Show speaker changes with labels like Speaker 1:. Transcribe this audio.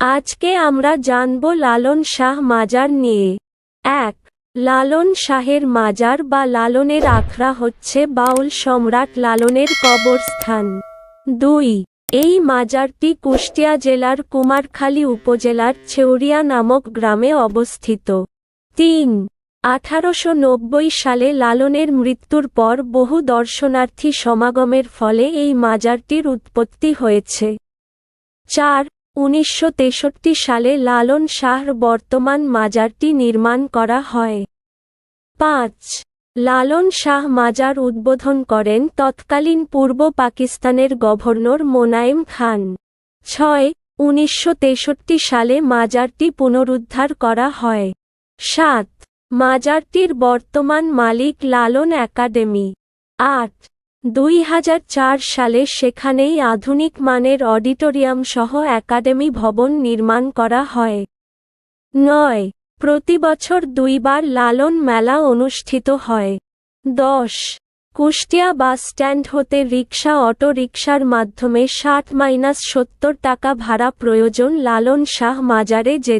Speaker 1: আজকে আমরা জানব লালন শাহ মাজার নিয়ে। এক, লালন শাহের মাজার বা লালনের আখড়া হচ্ছে বাউল সম্রাট লালনের কবরস্থান। দুই, এই মাজারটি কুষ্টিয়া জেলার কুমারখালী উপজেলার ছেউরিয়া নামক গ্রামে অবস্থিত। তিন, আঠারোশো সালে লালনের মৃত্যুর পর বহু দর্শনার্থী সমাগমের ফলে এই মাজারটির উৎপত্তি হয়েছে। চার উনিশশো তেষট্টি সালে লালন শাহর বর্তমান মাজারটি নির্মাণ করা হয়। পাঁচ। লালন শাহ মাজার উদ্বোধন করেন তৎকালীন পূর্ব পাকিস্তানের গভর্নর মোনায়েম খান। ছয়। উনিশশো সালে মাজারটি পুনরুদ্ধার করা হয়। সাত। মাজারটির বর্তমান মালিক লালন একাডেমি। আট। দুই হাজার চার সালে সেখানেই আধুনিক মানের অডিটোরিয়াম সহ একাডেমি ভবন নির্মাণ করা হয়। নয়, প্রতি বছর দুইবার লালন মেলা অনুষ্ঠিত হয়। দশ, কুষ্টিয়া বাস স্ট্যান্ড হতে রিক্সা অটো রিক্সার মাধ্যমে ষাট মাইনাস সত্তর টাকা ভাড়া প্রয়োজন লালন শাহ মাজারে যেতে।